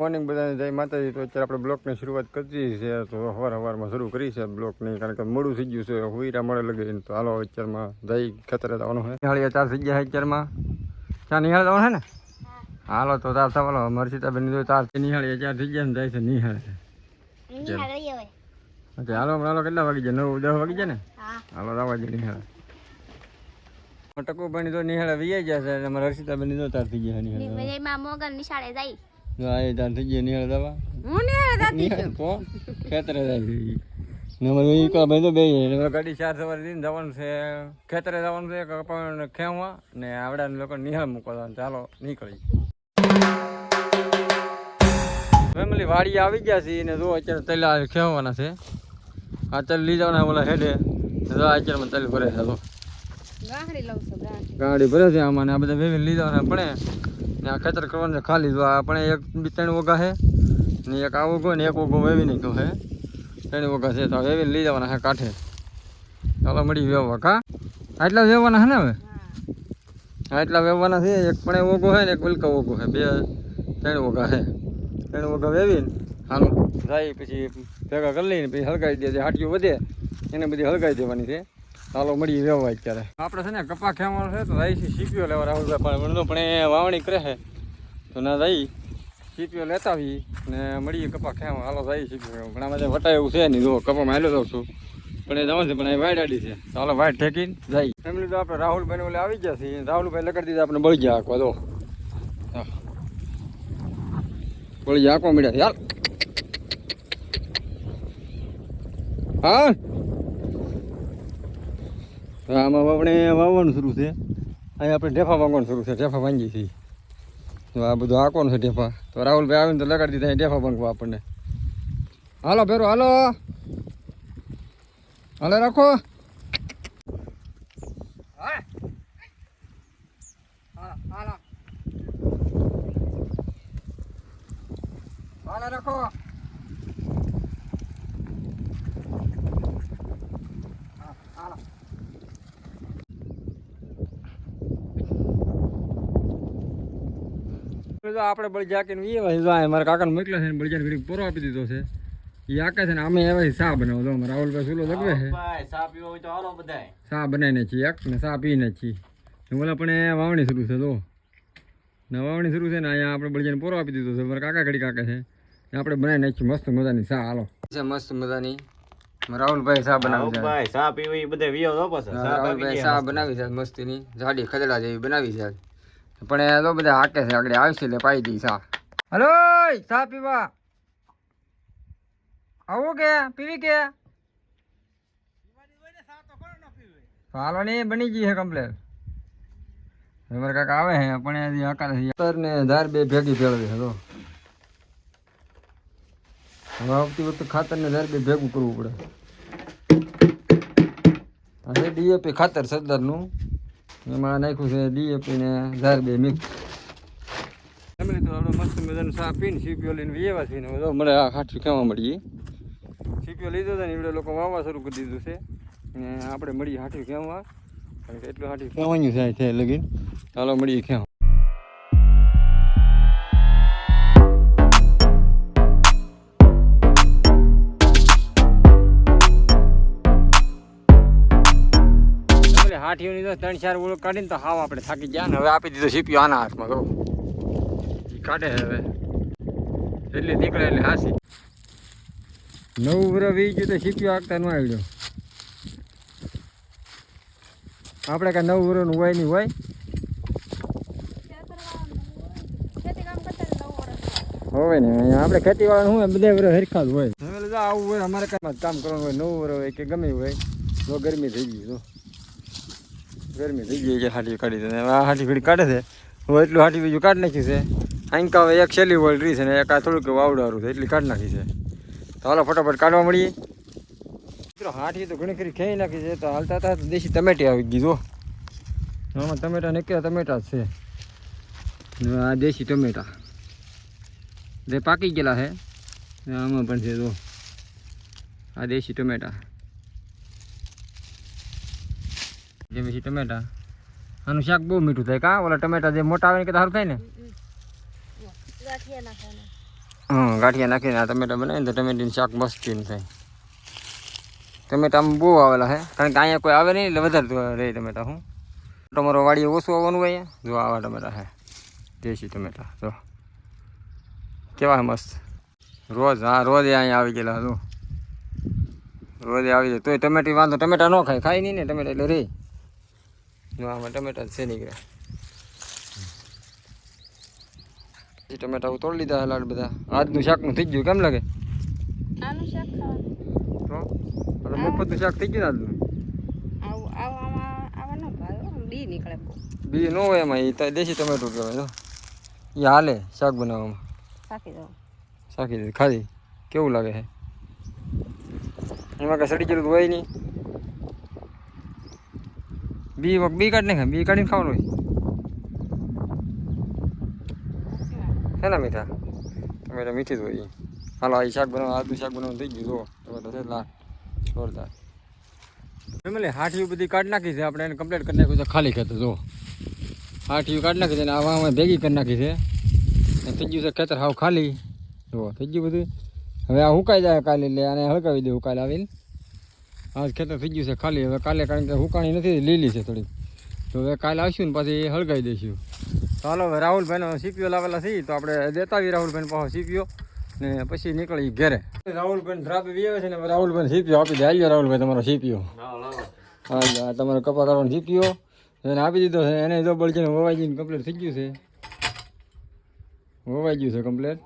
Morning બધાને જય માતાજી. તો અત્યારે આપણે બ્લોકની શરૂઆત કરી છે. તો સવાર સવારમાં શરૂ કરી છે બ્લોકની કારણ કે મોડું થઈ ગયું છે. હુઈરા મળે લગે. તો હાલો અત્યારમાં જઈ ખતરે જવાનું છે. નિહાળીએ ચાર થઈ ગયા અત્યારમાં. ચા નિહાળ જવાનું છે ને? હાલો તો તાર સવાલો મરસીતાબેન જો તાર નિહાળી ચાર થઈ ગયા ને જાય છે નિહાળે હાલો હમણાં હાલો કેટલા વાગી જાય નવ દસ વાગી જાય ને? હાલો રાવા જાય નિહાળ. ટકુભાઈ તો નિહાળે વી ગયા છે અને મારા હર્ષિતા બની તો તાર થઈ ગયા નિહાળે એમાં મોગન નિશાળે જાય. જો આ તાર થઈ ગયા નિહાળ દવા. હું નિહાળ તો ખેતરે જાય છે કા ભાઈ બે ગાડી ચાર સવારે જવાનું છે ખેતરે જવાનું છે કપાણ ખેવા ને આવડાને લોકો નિહાળ મૂકવા ચાલો નીકળી. ફેમિલી વાડી આવી ગયા છે ને જો અત્યારે તૈલા ખેવાના છે. આ તલ લઈ જવાના ઓલા હેડે જો આ અત્યારે મને તલ ભરે છે તો ગાંઠડી લઉં છું ગાંઠડી ગાડી ભરે છે આમાં આ બધા વેવીને લીધા પડે. ને આ ખેતર કરવાનું છે ખાલી. જો આ પણ એક બી ત્રણ ઓગા છે. ને એક આ ઓગો ને એક ઓગો વેવી નાખ્યો છે. ત્રણ ઓગા છે. તો વેવી વેવીને લઈ જવાના છે કાંઠે. ચાલો મળી વેવા કા? આટલા વેવવાના છે ને હવે? આટલા વેવવાના છે. એક પણ ઓગો છે ને એક ઉલકા ઓગો છે. બે ત્રણ ઓગા છે. ત્રણ ઓગા વેવીને હાલો જાય પછી ભેગા કરી લઈને પછી હળગાવી દે. જે હાટીઓ વધે એને બધી હળગાવી દેવાની છે. ચાલો મળીએ વેવવા અત્યારે. આપણે છે ને કપા ખેવાનો છે, તો જાય સીપીઓ લેવા રાહુલભાઈ પણ પણ એ વાવણી કરે છે. તો ના જઈ સીપીઓ લેતા આવી ને મળીએ કપા ખેવા હાલો જાય સીપીઓ ઘણા બધા જે વટાય એવું છે નહીં, જો કપામાં હાલ્યો જાઉં છું. પણ એ જવાનું છે, પણ એ આડી છે. ચાલો વાઈટ ઠેકીને જાય ફેમિલી, તો આપણે રાહુલભાઈ ઓલે આવી ગયા છીએ. રાહુલભાઈ લગાડી દીધા, આપણે બળી ગયા આખવા હા. બળી ગયા આખવા મળ્યા યાર હા? આમાં આપણે વાવવાનું શરૂ છે. અહીં આપણે ઢેફા વાવવાનું શરૂ છે. ઢેફા વાંગી છીએ તો આ બધું આંકવાનું છે ઢેફા. તો રાહુલભાઈ આવીને તો લગાડી દીધા ઢેફા વાંગવા આપણને. હાલો ભેરો, હાલો. હાલો, રાખો. હાલો, રાખો. તો આપણે બળજા કે વીએ ભાઈ જો મારા કાકાને મોકલે છે બળજાને ઘડીક પોરો આપી દીધો છે. એ આકે છે ને અમે એવા સા બનાવો. તો અમારા રાહુલભાઈ સુલો લગવે છે. ભાઈ ચા પીવો હોય તો હાલો બધાય. સા બનાવીને છીએ એક ને સા પીને છીએ. ઓલા પણ એ વાવણી શરૂ છે તો ને વાવણી શરૂ છે ને અહીંયા આપણે બળજાને પોરો આપી દીધો છે. મારા કાકા ઘડી કાકે છે. આપણે બનાવી નાખીએ મસ્ત મજાની સા હાલો. છે મસ્ત મજાની. રાહુલભાઈ સા બનાવી છે. ભાઈ ચા પીવી બધે વિયો તો પછી. રાહુલભાઈ સા બનાવી છે મસ્તીની. જાડી ખદડા જેવી બનાવી છે. પણ એ તો બધા હાકે છે, આગળ આવશે એટલે પાઈ દી સા હલો સા પીવા. આવું કે, પીવી કે? હાલો ને બની ગઈ છે કમ્પ્લેટ કાકા આવે છે, પણ એ હકાર છે. ને ધાર બે ભેગી ભેળવી હતો હવે આવતી વખતે ખાતર ને ધાર બે ભેગું કરવું પડે. હવે ડીએપી ખાતર સરદારનું. એમાં નાખ્યું છે ડીએપી ને ઝાર બે મિક્સ. તમે તો આપણે મસ્ત મજાનું સા પીને સીપીઓ લઈને વેવા છે ને બધો મળે આ ખાટું ખાવા મળીએ સીપીઓ લીધો હતો ને એવડે લોકો વાવવા શરૂ કરી દીધું છે. ને આપણે મળીએ હાઠી ખેવા. કારણ કે એટલું હાઠું ખેવાનું થાય છે લગીન. ચાલો મળીએ ખેવા. હાથીઓની તો ત્રણ ચાર ઓળો કાઢીને તો હાવ આપણે થાકી ગયા ને. હવે આપી દીધો સીપીઓ આના હાથમાં ઈ કાઢે હવે. એટલે નીકળે એટલે હાસી. નવું વર્ષ વી ગયું તો સીપીઓ આગતા ન આવડ્યો આપણે કાંઈ નવું વર્ષનું હોય નહીં હોય. ખેતી કામ કરતા નવ વર્ષ હોય ને અહીંયા આપણે ખેતીવાળાનું હોય બધા વરો હરખા જ હોય. હવે તો આવું હોય અમારે કામ કરવાનું હોય નવું વરો હોય કે ગમે હોય. તો ગરમી થઈ ગઈ તો ગરમી થઈ ગઈ છે હાટી કાઢી દે આ હાટી ઘડી કાઢે છે. હવે એટલું હાટી બીજું કાઢી નાખ્યું છે. આંકા હવે એક છેલ્લી વોલ રહી છે ને એક આ થોડુંક વાવડારું છે, એટલી કાઢી નાખી છે. તો હાલો ફટાફટ કાઢવા મળીએ. મિત્રો, હાથી તો ઘણી ખરી ખેઈ નાખી છે, તો હાલતા હતા દેશી ટમેટી આવી ગીધો આમાં ટમેટા નીકળ્યા ટમેટા છે. આ દેશી ટમેટા. જે પાકી ગયેલા છે. આમાં પણ છે, જો. આ દેશી ટમેટા. જે દેશી ટમેટા. આનું શાક બહુ મીઠું થાય. કા? ઓલા ટમેટા જે મોટા આવે ને કે સારું થાય ને? હમ હા ગાંઠિયા નાખીને આ ટમેટા બનાવીને તો ટમેટીનું શાક મસ્તીનું થાય. ટમેટા આમ બહુ આવેલા છે કારણ કે અહીંયા કોઈ આવે નહીં એટલે વધારે રહે ટમેટા હું. તમારો વાડીએ ઓછું આવવાનું હોય જો આવા ટમેટા છે દેશી ટમેટા જો. કેવા મસ્ત? રોજ હા રોજ અહીંયા આવી ગયેલા જો. રોજ આવી જાય. તોય ટમેટી વાંધો ટમેટા ન ખાય. ખાય નહીં ને ટમેટા એટલે રે. આમાં ટમેટા છે નીકળ્યા ટમેટા તોડી લીધા લાડ બધા આજનું શાકનું થઈ ગયું કેમ લાગે મફતનું શાક થઈ ગયું ને આજનું બી ન હોય એમાં એ દેશી ટમેટું કહેવાય તો એ હાલે શાક બનાવવામાં શાકી ખાધી કેવું લાગે છે એમાં કાંઈ સડી ગયેલું તો હોય નહીં બી બી કાઢ નાખે બી કાઢીને ખાવાનું હોય છે મીઠા તો મીઠી જ હોય. હાલો આ શાક બનાવવા આદુ શાક બનાવવાનું થઈ ગયું જો ટમેટા છે લા જોરદાર ફેમિલી હાઠીયું બધી કાઢી નાખી છે આપણે એને કમ્પ્લીટ કરી નાખ્યું છે ખાલી ખેતર જો હાઠીયું કાઢી નાખી છે અને આવા અમે ભેગી કરી નાખી છે થઈ ગયું છે ખેતર હાવ ખાલી જો થઈ ગયું બધું હવે આ હુકાઈ જાય કાલે એટલે આને હળગાવી દે કાલે આવીને આજ ખેતર થઈ ગયું છે ખાલી. હવે કાલે કારણ કે હુકાણી નથી લીલી છે થોડી તો હવે કાલે આવશું ને પછી હળગાવી દઈશું. ચાલો હાલો હવે રાહુલભાઈનો સીપીઓ લાવેલા છીએ તો આપણે દેતા આવી રાહુલભાઈને પાસે સીપીઓ ને પછી નીકળી ઘેરે. રાહુલભાઈ ધ્રાપી વીવે છે ને રાહુલભાઈ સીપીઓ આપી દે. આવ્યો રાહુલભાઈ તમારો સીપીઓ હા તમારો કપા કરવાનો સીપીઓ એને આપી દીધો છે એને જો બળજીને વવાઈ જઈને કમ્પ્લીટ થઈ ગયું છે. વવાઈ ગયું છે કમ્પ્લીટ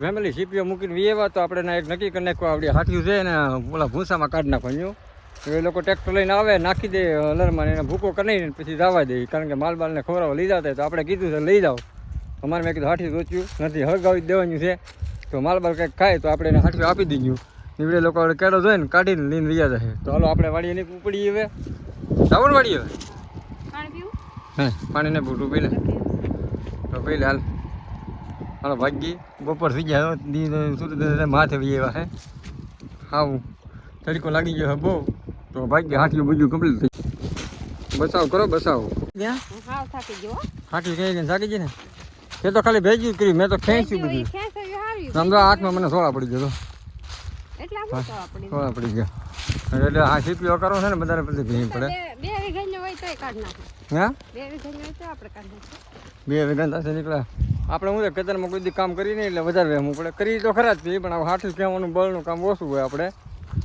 ફેમિલી સીપીઓ મૂકીને વીએવા તો આપણે એક નક્કી કરી નાખવા આવડી હાથ્યું છે ને ઓલા ભૂસામાં કાઢી નાખવાનું એ લોકો ટ્રેક્ટર લઈને આવે નાખી દે અલરમાં એને ભૂકો કરીને પછી જવા દે. કારણ કે માલ બાલને ખવડાવવા લઈ જતા તો આપણે કીધું છે લઈ જાઓ. અમારે મેં કીધું હાઠી રોચ્યું નથી હળગાવી જ દેવાનું છે. તો માલ બાલ કંઈક ખાય તો આપણે એને હાઠી આપી દીધું નીવડે લોકો કેડો કેળો જોઈને કાઢીને લઈને લીધા જશે તો હાલો આપણે વાડીએ નીકળ ઉપડી હવે. જાવું વાડી હવે? હે પાણીને ભૂટું પીને તો પી હાલ. હાલો ભાગી. બપોર થઈ ગયા દી સુરત માથે બી એવા હે. હાવ તડકો લાગી ગયો હે બહુ. તો ભાગી હાથીઓ બધું કમ્પ્લીટ થઈ બસાવ કરો બસાવ. ક્યાં હું થાકી હો. કઈ ગઈ ને એ તો ખાલી ભેજ્યું કરી કર્યું મેં તો ખેંચ્યું બધું. સમજો હાથમાં મને સોળા પડી ગયો સોળા પડી ગયા. એટલે આ સીપીઓ કરો છે ને બધાને પછી ભીમ પડે. બે હોય કાઢ નાખે. હા? બે વીઘાનો હોય તો આપણે કાઢ નાખે. બે વેગન થશે નીકળ્યા. આપણે હું ખેતરમાં કોઈ કામ કરી નહીં એટલે વધારે વહેમું પડે. કરી તો ખરા જ છીએ પણ હાથું કહેવાનું બળનું કામ ઓછું હોય આપણે.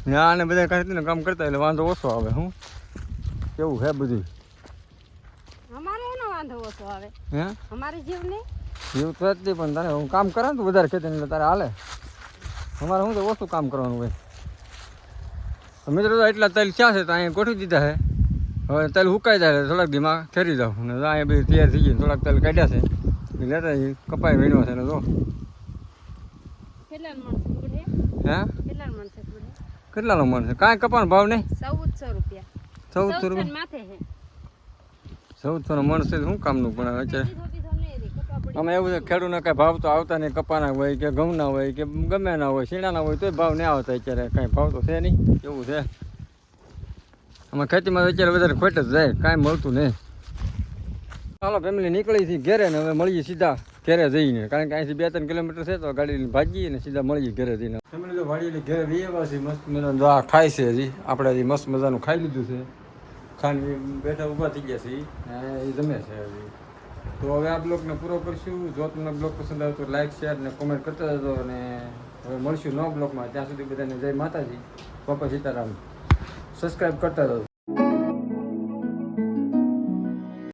ને આને બધા ખેતીનું કામ કરતા એટલે વાંધો ઓછો આવે હું? કેવું હે બધું? અમારે એનો વાંધો ઓછો આવે. હે? અમારે જીવ નહીં? એવું તો જ નહીં પણ તારે હું કામ કરે ને તો વધારે ખેતી એટલે તારે હાલે. અમારે શું તો ઓછું કામ કરવાનું હોય. મિત્રો તો એટલા તેલ ક્યાં છે તો અહીંયા ગોઠવી દીધા છે. હવે તેલ હુકાઈ જાય થોડાક ધીમા ફેરી જાઉં. ને અહીંયા બધી તૈયાર થઈ ગઈ થોડાક તેલ કાઢ્યા છે. લેતા. કપાઈ વીણવા છે ગુડે કેટલાનો મણ છે કાંઈ કપાનો ભાવ નહીં? ચૌદસો રૂપિયા. ચૌદસો રૂપિયા? ચૌદસો નો મણ છે શું કામનું પણ અત્યારે? આમાં એવું છે ખેડૂતને કાંઈ ભાવ તો આવતા નહીં કપાના હોય કે ઘઉંના હોય કે ગમે ના હોય શીણાના હોય તોય ભાવ નહીં આવતા અત્યારે કાંઈ ભાવ તો છે નહીં એવું છે. આમાં ખેતીમાં અત્યારે વધારે ખોટ જ જાય કાંઈ મળતું નહીં. ચાલો ફેમિલી નીકળી છે ઘેરે ને હવે મળીએ સીધા ઘેરે જઈને. કારણ કે અહીંથી બે ત્રણ કિલોમીટર છે તો ગાડી ભાગીએ ને સીધા મળીએ ઘેરે જઈને. ફેમિલી તો વાડી ઘેરે વીએવા છે મસ્ત મજાનું. આ ખાય છે હજી. આપણે હજી મસ્ત મજાનું ખાઈ લીધું છે. ખાંડ બેઠા ઊભા થઈ ગયા છે એ જમે છે હજી. તો હવે આ બ્લોગને પૂરો કરશું. જો તમને બ્લોગ પસંદ આવે તો લાઈક, શેર ને કોમેન્ટ કરતા જજો અને હવે મળશું નવા બ્લોગમાં. ત્યાં સુધી બધાને જય માતાજી. બાપા સીતારામ. સબસ્ક્રાઈબ કરતા જજો.